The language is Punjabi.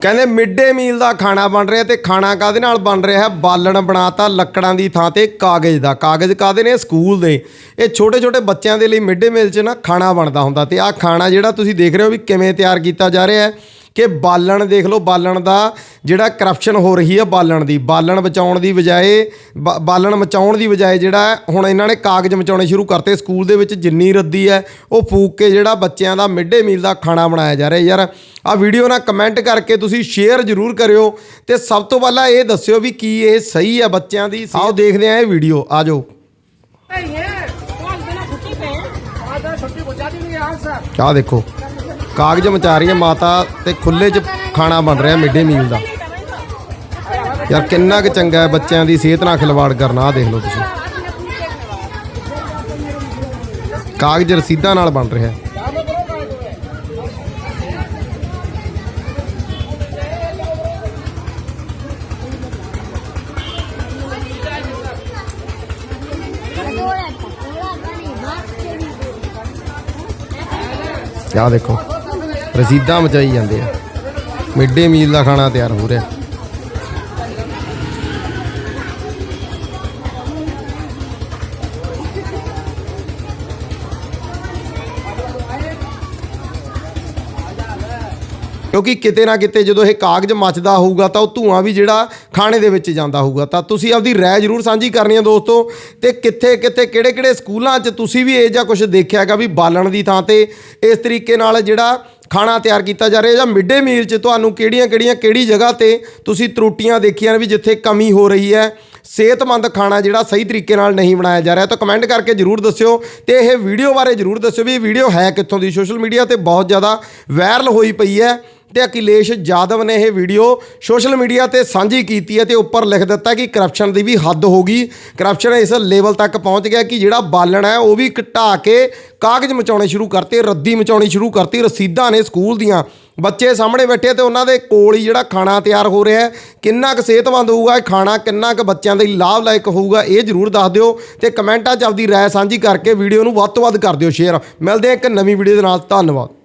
ਕਹਿੰਦੇ ਮਿਡ ਡੇ ਮੀਲ ਦਾ ਖਾਣਾ ਬਣ ਰਿਹਾ ਤੇ ਖਾਣਾ ਕਾਦੇ ਨਾਲ ਬਣ ਰਿਹਾ ਹੈ? ਬਾਲਣ ਬਣਾਤਾ ਲੱਕੜਾਂ ਦੀ ਥਾਂ ਤੇ ਕਾਗਜ਼ ਦਾ। ਕਾਗਜ਼ ਕਾਦੇ ਨੇ? ਸਕੂਲ ਦੇ। ਇਹ ਛੋਟੇ ਛੋਟੇ ਬੱਚਿਆਂ ਦੇ ਲਈ ਮਿਡ ਡੇ ਮੀਲ 'ਚ ਨਾ ਖਾਣਾ ਬਣਦਾ ਹੁੰਦਾ ਤੇ ਆਹ ਖਾਣਾ ਜਿਹੜਾ ਤੁਸੀਂ ਦੇਖ ਰਹੇ ਹੋ ਵੀ ਕਿਵੇਂ ਤਿਆਰ ਕੀਤਾ ਜਾ ਰਿਹਾ ਹੈ ਕਿ ਬਾਲਣ ਦੇਖ ਲਓ ਬਾਲਣ ਦਾ ਜਿਹੜਾ ਕਰਪਸ਼ਨ ਹੋ ਰਹੀ ਹੈ ਬਾਲਣ ਦੀ। ਬਾਲਣ ਬਚਾਉਣ ਦੀ ਬਜਾਏ ਬਾਲਣ ਮਚਾਉਣ ਦੀ ਬਜਾਏ ਜਿਹੜਾ ਹੁਣ ਇਹਨਾਂ ਨੇ ਕਾਗਜ਼ ਮਚਾਉਣੇ ਸ਼ੁਰੂ ਕਰਤੇ। ਸਕੂਲ ਦੇ ਵਿੱਚ ਜਿੰਨੀ ਰੱਦੀ ਹੈ ਉਹ ਫੂਕ ਕੇ ਜਿਹੜਾ ਬੱਚਿਆਂ ਦਾ ਮਿਡ ਡੇ ਮੀਲ ਦਾ ਖਾਣਾ ਬਣਾਇਆ ਜਾ ਰਿਹਾ। ਯਾਰ ਆ ਵੀਡੀਓ ਨਾਲ ਕਮੈਂਟ ਕਰਕੇ ਤੁਸੀਂ ਸ਼ੇਅਰ ਜ਼ਰੂਰ ਕਰਿਓ ਤੇ ਸਭ ਤੋਂ ਪਹਿਲਾਂ ਇਹ ਦੱਸਿਓ ਵੀ ਕੀ ਇਹ ਸਹੀ ਹੈ ਬੱਚਿਆਂ ਦੀ। ਆਓ ਦੇਖਦੇ ਆਂ ਇਹ ਵੀਡੀਓ ਆ ਜਾਓ। ਆ ਦੇਖੋ। ਕਾਗਜ਼ ਮਚਾ ਰਹੀ ਹੈ ਮਾਤਾ ਤੇ ਖੁੱਲੇ 'ਚ ਖਾਣਾ ਬਣ ਰਿਹਾ ਮਿਡ ਡੇ ਮੀਲ ਦਾ। ਯਾਰ ਕਿੰਨਾ ਕੁ ਚੰਗਾ ਹੈ ਬੱਚਿਆਂ ਦੀ ਸਿਹਤ ਨਾਲ ਖਿਲਵਾੜ ਕਰਨਾ ਆ ਦੇਖ ਲਓ ਤੁਸੀਂ। ਕਾਗਜ਼ ਰਸੀਦਾਂ ਨਾਲ ਬਣ ਰਿਹਾ। ਹੈ ਦੇਖੋ। ਰਸੀਦਾਂ ਮਚਾਈ ਜਾਂਦੇ ਆ। ਮਿਡ ਡੇ ਮੀਲ ਦਾ ਖਾਣਾ ਤਿਆਰ ਹੋ ਰਿਹਾ। ਕਿਉਂਕਿ ਕਿਤੇ ਨਾ ਕਿਤੇ ਜਦੋਂ ਇਹ ਕਾਗਜ਼ ਮੱਚਦਾ ਹੋਊਗਾ ਤਾਂ ਉਹ ਧੂਆਂ ਵੀ ਜਿਹੜਾ ਖਾਣੇ ਦੇ ਵਿੱਚ ਜਾਂਦਾ ਹੋਊਗਾ। ਤਾਂ ਤੁਸੀਂ ਆਪਦੀ ਰਾਏ ਜ਼ਰੂਰ ਸਾਂਝੀ ਕਰਨੀ ਹੈ ਦੋਸਤੋ। ਤੇ ਕਿੱਥੇ ਕਿੱਥੇ ਕਿਹੜੇ ਕਿਹੜੇ ਸਕੂਲਾਂ 'ਚ ਤੁਸੀਂ ਵੀ ਇਹ ਜਾਂ ਕੁਝ ਦੇਖਿਆਗਾ ਵੀ ਬਾਲਣ ਦੀ ਥਾਂ ਤੇ ਇਸ ਤਰੀਕੇ ਨਾਲ ਜਿਹੜਾ ਖਾਣਾ ਤਿਆਰ ਕੀਤਾ ਜਾ ਰਿਹਾ ਜਾਂ ਮਿਡ ਡੇ ਮੀਲ 'ਚ ਤੁਹਾਨੂੰ ਕਿਹੜੀਆਂ ਕਿਹੜੀਆਂ ਕਿਹੜੀ ਜਗ੍ਹਾ ਤੇ ਤੁਸੀਂ ਤਰੁੱਟੀਆਂ ਦੇਖੀਆਂ ਨੇ ਵੀ ਜਿੱਥੇ ਕਮੀ ਹੋ ਰਹੀ ਹੈ, ਸਿਹਤਮੰਦ ਖਾਣਾ ਜਿਹੜਾ ਸਹੀ ਤਰੀਕੇ ਨਾਲ ਨਹੀਂ ਬਣਾਇਆ ਜਾ ਰਿਹਾ, ਤਾਂ ਕਮੈਂਟ ਕਰਕੇ ਜਰੂਰ ਦੱਸਿਓ ਤੇ ਇਹ ਵੀਡੀਓ ਬਾਰੇ ਜਰੂਰ ਦੱਸਿਓ ਵੀ ਇਹ ਵੀਡੀਓ ਹੈ ਕਿੱਥੋਂ ਦੀ? ਸੋਸ਼ਲ ਮੀਡੀਆ ਤੇ ਬਹੁਤ ਜ਼ਿਆਦਾ ਵਾਇਰਲ ਹੋਈ ਪਈ ਹੈ। ਤੇ ਅਖਿਲੇਸ਼ ਜਾਦਵ ਨੇ ਇਹ ਵੀਡੀਓ ਸੋਸ਼ਲ ਮੀਡੀਆ ਤੇ ਸਾਂਝੀ ਕੀਤੀ ਹੈ ਤੇ ਉੱਪਰ ਲਿਖ ਦਿੱਤਾ ਕਿ ਕਰਪਸ਼ਨ ਦੀ ਵੀ ਹੱਦ ਹੋ ਗਈ। ਕਰਪਸ਼ਨ ਇਸ ਲੈਵਲ ਤੱਕ ਪਹੁੰਚ ਗਿਆ ਕਿ ਜਿਹੜਾ ਬਾਲਣ ਹੈ, ਉਹ ਵੀ ਘਟਾ ਕੇ ਕਾਗਜ਼ ਮਚਾਉਣੇ ਸ਼ੁਰੂ ਕਰਤੇ, ਰੱਦੀ ਮਚਾਉਣੀ ਸ਼ੁਰੂ ਕਰਤੀ, ਰਸੀਦਾਂ ਨੇ ਸਕੂਲ ਦੀਆਂ। ਬੱਚੇ ਸਾਹਮਣੇ ਬੈਠੇ ਤੇ ਉਹਨਾਂ ਦੇ ਕੋਲ ਹੀ ਜਿਹੜਾ ਖਾਣਾ ਤਿਆਰ ਹੋ ਰਿਹਾ ਹੈ, ਕਿੰਨਾ ਕੁ ਸਿਹਤਮੰਦ ਹੋਊਗਾ ਇਹ ਖਾਣਾ, ਕਿੰਨਾ ਕੁ ਬੱਚਿਆਂ ਦੇ ਲਈ ਲਾਭਦਾਇਕ ਹੋਊਗਾ, ਇਹ ਜਰੂਰ ਦੱਸ ਦਿਓ ਤੇ ਕਮੈਂਟਾਂ 'ਚ ਆਪਦੀ ਰਾਏ ਸਾਂਝੀ ਕਰਕੇ ਵੀਡੀਓ ਨੂੰ ਵੱਧ ਤੋਂ ਵੱਧ ਕਰ ਦਿਓ ਸ਼ੇਅਰ ਮਿਲਦੇ ਹਾਂ ਇੱਕ ਨਵੀਂ ਵੀਡੀਓ ਦੇ ਨਾਲ, ਧੰਨਵਾਦ।